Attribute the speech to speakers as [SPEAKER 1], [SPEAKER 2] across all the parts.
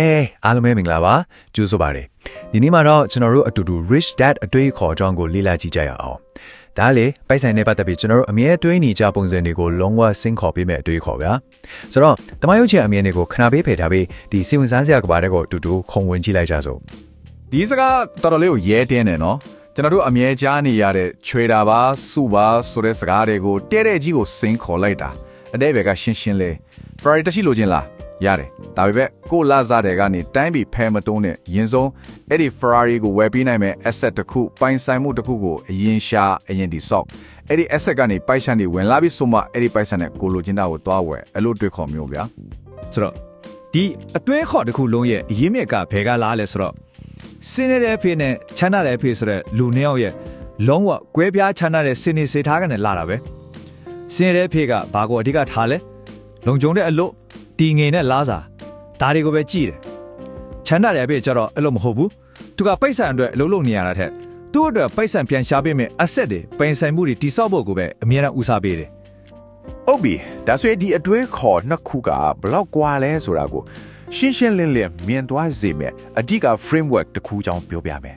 [SPEAKER 1] အဲအားလုံးပဲမင်္ဂလာပါကျူးဆိုပါတယ်ဒီနေ့မှာတော့ကျွန်တော်တို့အတူတူ rich dad အတွေ့အခေါ်အကြောင်းကိုလေ့လာကြည့်ကြရအောင်ဒါလေပိုက်ဆိုင်နဲ့ပတ်သက်ပြီးကျွန်တော်တို့အမြဲတွေးနေကြပုံစံတွေကိုလုံးဝစင်ခေါ်ပေးမဲ့အတွေ့အခေါ်ဗျာဆိုတော့တမယုတ်ချင်အမြင်တွေကိုခဏပေးဖယ်ထားပြီးဒီစီဝင်စားစရာကဘာတဲ့ကိုအတူတူခုံဝင်ကြည့်လိုက်ကြစို့
[SPEAKER 2] ဒီစကားတော်တော်လေးကိုရဲတင်းတယ်နော်ကျွန်တော်တို့အမြဲကြားနေရတဲ့ချွေတာပါစုပါဆိုတဲ့စကားတွေကိုတဲ့တဲ့ကြီးကိုစင်းခေါ်လိုက်တာအတဲ့ဘက်ကရှင်းရှင်းလေး Ferrari တရှိလို့ချင်းလား ရတယ်ဒါပေမဲ့ကိုလာစားတဲ့ကနေတိုင်းပြီးဖဲမတုံးနဲ့ရင်ဆုံးအဲ့ဒီ Ferrari ကိုဝယ်ပြီးနိုင်မဲ့ asset တစ်ခုပိုင်ဆိုင်မှုတစ်ခုကိုအရင်ရှာအရင်ဒီဆော့အဲ့ဒီ asset ကနေပိုက်ဆံတွေဝင်လာပြီးဆိုမှအဲ့ဒီပိုက်ဆံနဲ့ကိုလိုချင်တာကိုတွားဝယ်အဲ့လိုတွေ့ခေါ်မျိုးဗျာ
[SPEAKER 3] ဆိုတော့ဒီအတွဲခေါ်တစ်ခုလုံးရဲ့အရေးမြစ်ကဘယ်ကလားလဲဆိုတော့စင်းနေတဲ့ဖေနဲ့ချမ်းသာတဲ့ဖေဆိုတဲ့လူနှစ်ယောက်ရဲ့လုံးဝကွဲပြားချမ်းသာတဲ့စင်နေစေထားကနေလာတာပဲစင်းနေတဲ့ဖေကဘာကိုအဓိကထားလဲလုံကြုံတဲ့အလို့ တီငင်နဲ့လားစာဒါတွေကိုပဲကြည့်တယ်ချမ်းသာတဲ့ဖေကျတော့အဲ့လိုမဟုတ်ဘူးသူကပိတ်ဆံအတွက်အလုပ်လုပ်နေရတာထက်သူ့အတွက်ပိတ်ဆံပြန်ရှားပေးမယ်အဆက်တွေပိန်ဆိုင်မှုတွေတိစောက်ဖို့ကိုပဲအများအားဦးစားပေးတယ်
[SPEAKER 4] ဟုတ်ပြီဒါဆိုရင်ဒီအတွဲခေါ်နှစ်ခုကဘလောက်ကွာလဲဆိုတာကိုရှင်းရှင်းလင်းလင်းမြင်သွားစေမယ်အဓိက framework တစ်ခုကြောင်းပြောပြမယ်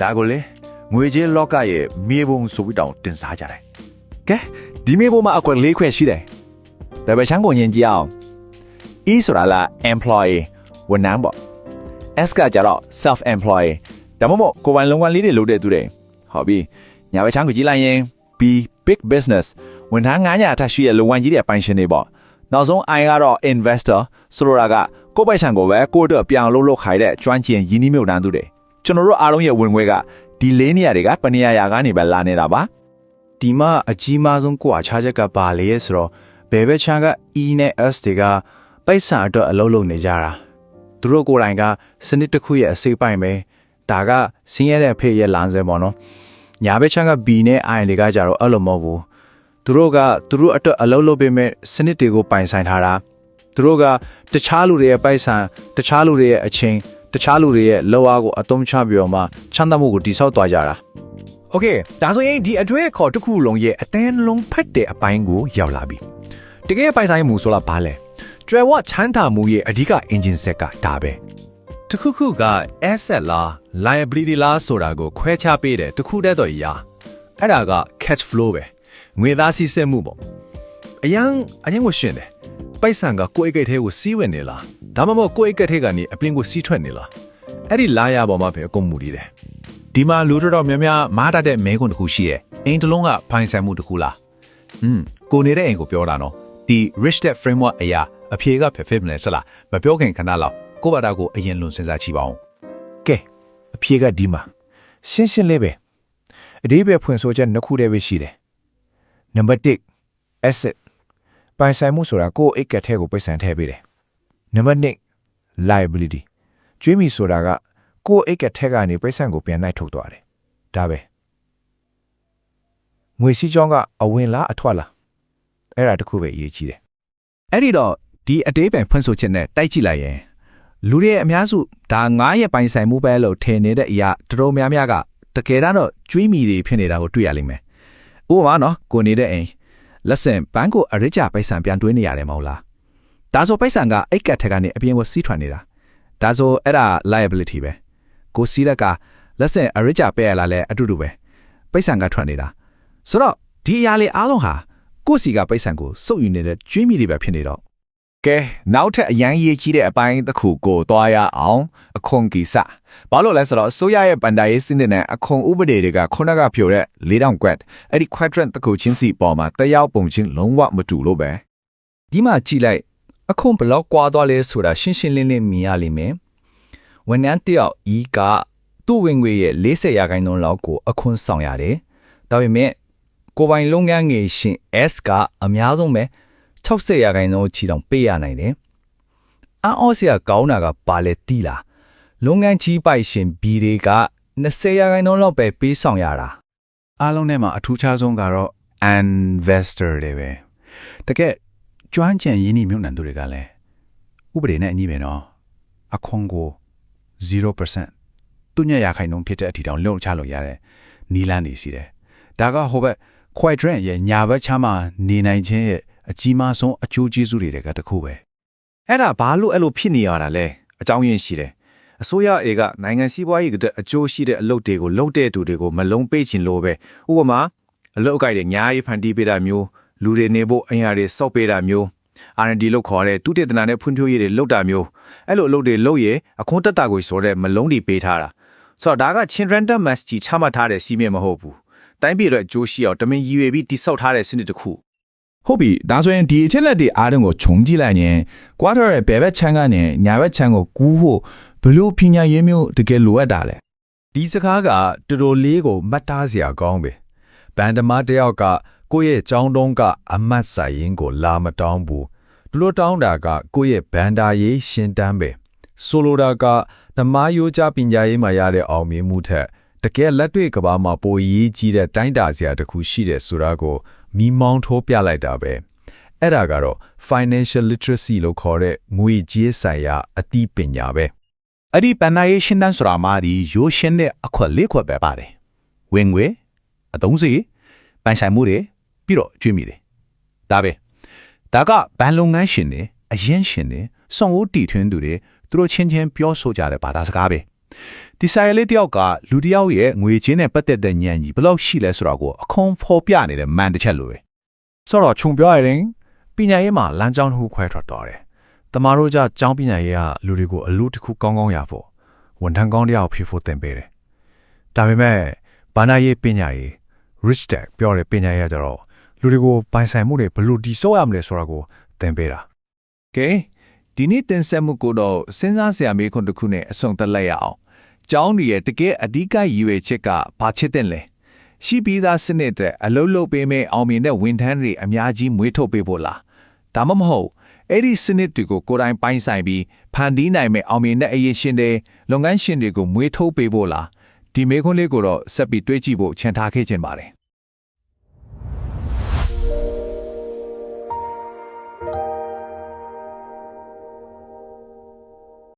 [SPEAKER 4] ဒါကိုလေငွေကြေးလောကရဲ့မြေပုံဆိုပြီးတောင်တင်စားကြတယ်
[SPEAKER 5] ကဲဒီမေပေါ်မှာအကွက်၄ခွဲရှိတယ်ဒါပေမဲ့ချမ်းကုန်ရင်ကြည့်အောင် E ဆိုတာလား employee ဝန်ထမ်းပေါ့ S ကကြတော့ self employee ဒါမှမဟုတ်ကိုယ်ပိုင်လုပ်ငန်းလေးတွေလုပ်တဲ့သူတွေဟုတ်ပြီညာဘက်ချမ်းကိုကြည့်လိုက်ရင် B big business ဝန်ထမ်း900အထက်ရှိတဲ့လုပ်ငန်းကြီးတွေပိုင်ရှင်တွေပေါ့နောက်ဆုံး I ကတော့ investor ဆိုလိုတာကကိုယ့်ပိုင်ဆိုင်ကိုပဲကိုယ့်အတွက်ပြောင်းလို့လုပ်ခိုင်းတဲ့ကျွမ်းကျင်ရင်းနှီးမြှုပ်နှံသူတွေကျွန်တော်တို့အားလုံးရဲ့ဝင်ငွေကဒီလေးနေရာတွေကပနေရာရာကနေပဲလာနေတာပါ
[SPEAKER 1] ဒီမှာအကြီးမားဆုံးကွာခြားချက်ကဘာလဲဆိုတော့ဘယ်ဘက်ချမ်းက E နဲ့ S တွေက ပိုက်ဆံအတွက်အလုပ်လုပ်နေကြတာသူတို့ကိုယ်တိုင်ကစနစ်တစ်ခုရဲ့အစိပ်ပိုင်းပဲဒါကဆင်းရဲတဲ့ဖေရဲ့လမ်းစဉ်ပေါ့နော်ညာဘက်ချမ်းက B နဲ့ I တွေကကြတော့အဲ့လိုမဟုတ်ဘူးသူတို့ကသူတို့အတွက်အလုပ်လုပ်ပေးမဲ့စနစ်တွေကိုပိုင်ဆိုင်ထားတာသူတို့ကတခြားလူတွေရဲ့ပိုက်ဆံတခြားလူတွေရဲ့အချင်းတခြားလူတွေရဲ့လောက်အားကိုအသုံးချပြီးတော့မှချမ်းသာမှုကိုတိဆောက်သွားကြတာ
[SPEAKER 4] โอเคဒါဆိုရင်ဒီအတွဲခေါ်တစ်ခုလုံးရဲ့အတန်းလုံးဖတ်တဲ့အပိုင်းကိုရောက်လာပြီတကယ်ပိုင်ဆိုင်မှုဆိုလားဘာလဲ ကျွဲဝချမ်းသာမှုရဲ့အဓိက engine set ကဒါပဲ
[SPEAKER 2] တခုခုက asset လား liability လားဆိုတာကိုခွဲခြားပေးတယ်တခုတည်းတော့ရာအဲ့ဒါက cash flow ပဲငွေသားစီးဆင်းမှုပေါ့အရင်အရင်ကိုရှင်းတယ်ပိုက်ဆံကကိုယ့်အိတ်ကိတ်ထဲကိုစီးဝင်နေလားဒါမှမဟုတ်ကိုယ့်အိတ်ကိတ်ထဲကနေအပြင်ကိုစီးထွက်နေလားအဲ့ဒီလာရပေါ်မှာပဲအကုန်မူတည်တယ်ဒီမှာလူတော်တော်များများမားတတ်တဲ့မဲခွန်းတစ်ခုရှိရဲ့အိမ်တစ်လုံးကဖိုင်ဆိုင်မှုတစ်ခုလားอืมကိုနေတဲ့အိမ်ကိုပြောတာနော်ဒီ rich dad framework အရာ အဖြေကဖြစ်ဖြစ်မလဲစလားမပြောခင်ခဏလောက်ကိုယ့်ဘာသာကိုအရင်လွန်စဉ်းစားကြည့်ပါဦး
[SPEAKER 4] ကဲအဖြေကဒီမှာရှင်းရှင်းလေးပဲအဒီပဲဖွင့်ဆိုချက်နှစ်ခုတည်းပဲရှိတယ်နံပါတ်1 asset ပိုင်ဆိုင်မှုဆိုတာကိုယ့်အိတ်ကက်ထဲကိုပိုင်ဆိုင်ထည့်ပေးတယ်နံပါတ်2 liability ကျွေးမီဆိုတာကကိုယ့်အိတ်ကက်ထဲကနေပိုင်ဆိုင်ကိုပြန်နိုင်ထုတ်သွားတယ်ဒါပဲငွေစည်းကြောင်းကအဝင်လားအထွက်လားအဲ့ဒါတခုပဲအရေးကြီးတယ်
[SPEAKER 3] အဲ့ဒီတော့ ဒီအတေးပံဖွင့်ဆိုချက်နဲ့တိုက်ကြည့်လိုက်ရင်လူတွေရဲ့အများစုဒါငားရဲ့ပိုင်ဆိုင်မှုပဲလို့ထင်နေတဲ့အရာတော်တော်များများကတကယ်တမ်းတော့ကျွေးမီတွေဖြစ်နေတာကိုတွေ့ရလိမ့်မယ်။ဥပမာနော်ကိုနေတဲ့အိမ်လက်ဆင့်ဘန်းကိုအရစ်ကြပိုက်ဆံပြန်တွေးနေရတယ်မဟုတ်လား။ဒါဆိုပိုက်ဆံကအိတ်ကတ်ထက်ကနေအပြင်ကိုစီးထွက်နေတာ။ဒါဆိုအဲ့ဒါ liability ပဲ။ကိုစီးရက်ကလက်ဆင့်အရစ်ကြပဲရလာလဲအတူတူပဲ။ပိုက်ဆံကထွက်နေတာ။ဆိုတော့ဒီအရာလေးအားလုံးဟာကိုယ့်စီကပိုက်ဆံကိုစုပ်ယူနေတဲ့ကျွေးမီတွေပဲဖြစ်နေတော့
[SPEAKER 5] ကဲနောက်ထပ်အရန်ရေးကြီးတဲ့အပိုင်းတစ်ခုကိုသွားရအောင်အခွန်ကိစ္စဘာလို့လဲဆိုတော့အစိုးရရဲ့ဗန်ဒါရေးစနစ်နဲ့အခွန်ဥပဒေတွေကခုနကဖြိုတဲ့4000 quad အဲ့ဒီ quadrant တစ်ခုချင်းစီပေါ်မှာတယောက်ပုံချင်းလုံးဝမတူလို့ပဲ
[SPEAKER 3] ဒီမှာကြည့်လိုက်အခုဘလောက်ကွာသွားလဲဆိုတာရှင်းရှင်းလင်းလင်းမြင်ရလိမ့်မယ်။ဝန်ထမ်းတစ်ယောက်ဤကသူ့ဝင်ငွေရဲ့40ရာခိုင်နှုန်းလောက်ကိုအခွန်ဆောင်ရတယ်။ဒါပေမဲ့ကိုယ်ပိုင်လုပ်ငန်းငယ်ရှင် S ကအများဆုံးပဲ 60ရာခိုင်နှုန်းချီတောင်ပေးရနိုင်တယ်။အန်အော့စရာကောင်းတာကပါလေတီးလား။လုပ်ငန်းကြီးပိုင်ရှင် B တွေက20ရာခိုင်နှုန်းလောက်ပဲပေးဆောင်ရတာ
[SPEAKER 2] အားလုံးထဲမှာအထူးခြားဆုံးကတော့ investor တွေပဲတကယ်ကျွမ်းကျင်ရင်းနှီးမြှုပ်နှံသူတွေကလည်းဥပဒေနဲ့အညီပဲနော်အခွန်ကို0%သူညရာခိုင်နှုန်းဖြစ်တဲ့အထီတောင်လုံချလို့ရတဲ့နီလန်းနေရှိတယ်ဒါကဟိုဘက် quadrant ရဲ့ညာဘက်ချမ်းမှာနေနိုင်ခြင်းရဲ့ အကြီးမားဆုံးအကျိုးကျေးဇူးတွေကတခုပဲ
[SPEAKER 1] အဲ့ဒါဘာလို့အဲ့လိုဖြစ်နေရတာလဲအကြောင်းရင်းရှိတယ်အစိုးရအေကနိုင်ငံစီးပွားရေးကအကျိုးရှိတဲ့အလုပ်တွေကိုလုပ်တဲ့သူတွေကိုမလုံးပေးချင်လို့ပဲဥပမာအလုပ်အကိုက်တွေညာရေးဖန်တီးပေးတာမျိုးလူတွေနေဖို့အင်အားတွေစောက်ပေးတာမျိုး R&D လို့ခေါ်တဲ့သူတေသနာနဲ့ဖွံ့ဖြိုးရေးတွေလုပ်တာမျိုးအဲ့လိုအလုပ်တွေလုပ်ရအခွန်တက်တာကိုဆိုတဲ့မလုံးတွေပေးထားတာဆိုတော့ဒါက Chinranda Mass ကြီးချမှတ်ထားတဲ့စီးမြင်မဟုတ်ဘူးတိုင်းပြည်အတွက်အကျိုးရှိအောင်တမင်ရည်ရွယ်ပြီးတိစောက်ထားတဲ့စနစ်တစ်ခု
[SPEAKER 3] ဟုတ်ပြီဒါဆိုရင်ဒီအချက်လက်တွေအားလုံးကိုခြုံကြည့်လိုက်ရင် quarter ရဲ့ဘယ်ဘက်ချမ်းကနေညာဘက်ချမ်းကိုကူးဖို့ဘယ်လို့ပညာရေးမျိုးတကယ်လိုအပ်တာလဲ
[SPEAKER 2] ဒီစကားကတော်တော်လေးကိုမှတ်သားစရာကောင်းပဲဘန်ဒမာတယောက်ကကိုယ့်ရဲ့ចောင်းတုံးကအမတ်ဆိုင်ရင်ကိုလာမတောင်းဘူးသူတို့တောင်းတာကကိုယ့်ရဲ့ဘန်ဒါရေးရှင်းတန်းပဲဆိုလိုတာကဓမ္မယိုးကြပညာရေးမှာရတဲ့အောင်မြင်မှုထက်တကယ်လက်တွေ့ကဘာမှာပိုရေးကြီးတဲ့တိုင်းတာစရာတစ်ခုရှိတယ်ဆိုတာကို မိမောင်းထိုးပြလိုက်တာပဲအဲ့ဒါကတော့ financial literacy လို့ခေါ်တဲ့ငွေကြေးဆိုင်ရာအသိပညာပဲ
[SPEAKER 5] အဲ့ဒီပန်နာရေးရှင်းတန်းဆိုတာမှာဒီရိုးရှင်းတဲ့အခွက်လေးခွက်ပဲပါတယ်ဝင်ငွေအသုံးစရိတ်ပိုင်ဆိုင်မှုတွေပြီးတော့ကျွေးမိတယ်ဒါပဲဒါကဘန်လုပ်ငန်းရှင်တွေအရင်ရှင်တွေစုံဦးတီထွင်းသူတွေသူတို့ချင်းချင်းပြောဆိုကြတဲ့ဘာသာစကားပဲ ဒီဆိုင်လေးတယောက်ကလူတယောက်ရဲ့ငွေချင်းနဲ့ပတ်သက်တဲ့ဉာဏ်ကြီးဘယ်လောက်ရှိလဲဆိုတာကိုအခွန်ဖော်ပြနေတဲ့မန်တစ်ချက်လိုပဲဆိုတော့ခြုံပြောရရင်ပညာရေးမှာလမ်းကြောင်းတစ်ခုခွဲထွက်သွားတယ်တမားတို့ကြကျောင်းပညာရေးကလူတွေကိုအလို့တစ်ခုကောင်းကောင်းရဖို့ဝန်ထမ်းကောင်းတစ်ယောက်ဖြစ်ဖို့သင်ပေးတယ်ဒါပေမဲ့ဘာနာရေးပညာရေး rich tech ပြောတဲ့ပညာရေးကကြတော့လူတွေကိုပိုင်ဆိုင်မှုတွေဘယ်လိုတည်ဆောက်ရမလဲဆိုတာကိုသင်ပေးတာ
[SPEAKER 2] ကဲ ဒီနေ့တင်ဆက်မှုကိုတော့စဉ်းစားစရာမေးခွန်းတစ်ခုနဲ့အဆုံးသတ်လိုက်ရအောင်။ကျောင်းဒီရဲ့တကယ်အဓိကရည်ရွယ်ချက်ကဘာချစ်တဲ့လဲ။ရှိပြီးသားစနစ်တဲ့အလုံးလုံးပေးမဲ့အောင်မြင်တဲ့ဝန်ထမ်းတွေအများကြီးမွေးထုတ်ပေးဖို့လား။ဒါမှမဟုတ်အဲ့ဒီစနစ်တွေကိုကိုယ်တိုင်ပိုင်းဆိုင်ပြီးဖန်တီးနိုင်မဲ့အောင်မြင်တဲ့အရေးရှင်တွေလုပ်ငန်းရှင်တွေကိုမွေးထုတ်ပေးဖို့လား။ဒီမေးခွန်းလေးကိုတော့ဆက်ပြီးတွေးကြည့်ဖို့ချန်ထားခဲ့ခြင်းပါတယ်